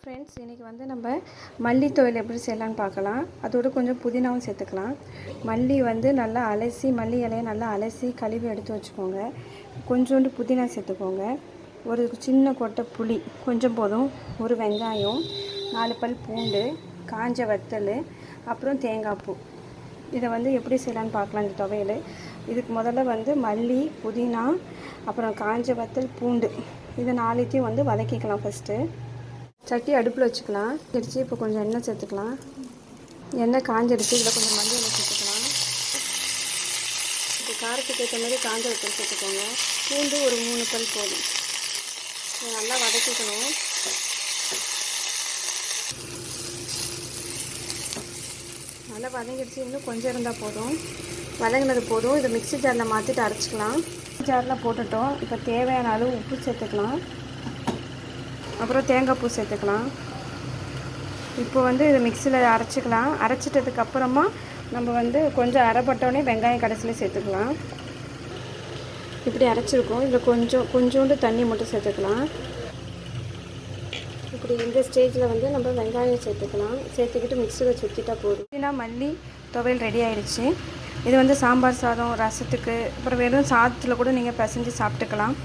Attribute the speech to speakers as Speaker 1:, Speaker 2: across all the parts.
Speaker 1: Friends இன்றைக்கி வந்து நம்ம மல்லி துவையல் எப்படி செய்யலான்னு பார்க்கலாம். அதோட கொஞ்சம் புதினாவும் சேர்த்துக்கலாம். மல்லி வந்து நல்லா அலசி மல்லி இலையை நல்லா அலசி கழுவி எடுத்து வச்சுக்கோங்க. கொஞ்சோண்டு புதினா சேர்த்துக்கோங்க. ஒரு சின்ன கொட்டை புளி கொஞ்சம் போதும். ஒரு வெங்காயம் நாலு பல் பூண்டு காஞ்ச வத்தல் அப்புறம் தேங்காய் பூ. இதை வந்து எப்படி செய்யலான்னு பார்க்கலாம் இந்த துவையல். இதுக்கு முதல்ல வந்து மல்லி புதினா அப்புறம் காஞ்ச வத்தல் பூண்டு இதை நாலுத்தையும் வந்து வதக்கிக்கலாம் ஃபஸ்ட்டு சட்டி அடுப்பில் வச்சுக்கலாம். அடிச்சு இப்போ கொஞ்சம் எண்ணெய் சேர்த்துக்கலாம். எண்ணெய் காஞ்சடிச்சு இதில் கொஞ்சம் மஞ்சள் எண்ணெய் சேர்த்துக்கலாம். இப்போ காரத்துக்கு ஏற்ற மாதிரி காஞ்ச வத்தல் சேர்த்துக்கோங்க. பூண்டு ஒரு மூணு பல் போதும். நல்லா வதக்கிக்கணும். நல்லா வதங்கிடுச்சு. இன்னும் கொஞ்சம் இருந்தால் போதும். வதங்கினது போதும். இதை மிக்ஸி ஜாரில் மாற்றிட்டு அரைச்சிக்கலாம். ஜாரில் போட்டுட்டோம். இப்போ தேவையான அளவு உப்பு சேர்த்துக்கலாம். அப்புறம் தேங்காய் பூ சேர்த்துக்கலாம். இப்போ வந்து இதை மிக்சியில் அரைச்சிக்கலாம். அரைச்சிட்டதுக்கப்புறமா நம்ம வந்து கொஞ்சம் அரைப்பட்டோடனே வெங்காயம் கடைசியில் சேர்த்துக்கலாம். இப்படி அரைச்சிருக்கோம். இதில் கொஞ்சம் கொஞ்சோண்டு தண்ணி மட்டும் சேர்த்துக்கலாம். இப்படி இந்த ஸ்டேஜில் வந்து நம்ம வெங்காயம் சேர்த்துக்கலாம். சேர்த்துக்கிட்டு மிக்சியில் சுற்றிட்டா போதும். இப்படின்னா மல்லி துவையல் ரெடி ஆயிடுச்சு. இது வந்து சாம்பார் சாதம் ரசத்துக்கு அப்புறம் வெறும் சாதத்தில் கூட நீங்கள் பிசைஞ்சு சாப்பிட்டுக்கலாம்.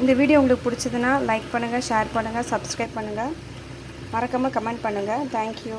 Speaker 1: இந்த வீடியோ உங்களுக்கு பிடிச்சதுன்னா லைக் பண்ணுங்கள் ஷேர் பண்ணுங்கள் சப்ஸ்கிரைப் பண்ணுங்கள் மறக்காமல் கமெண்ட் பண்ணுங்கள் தேங்க்யூ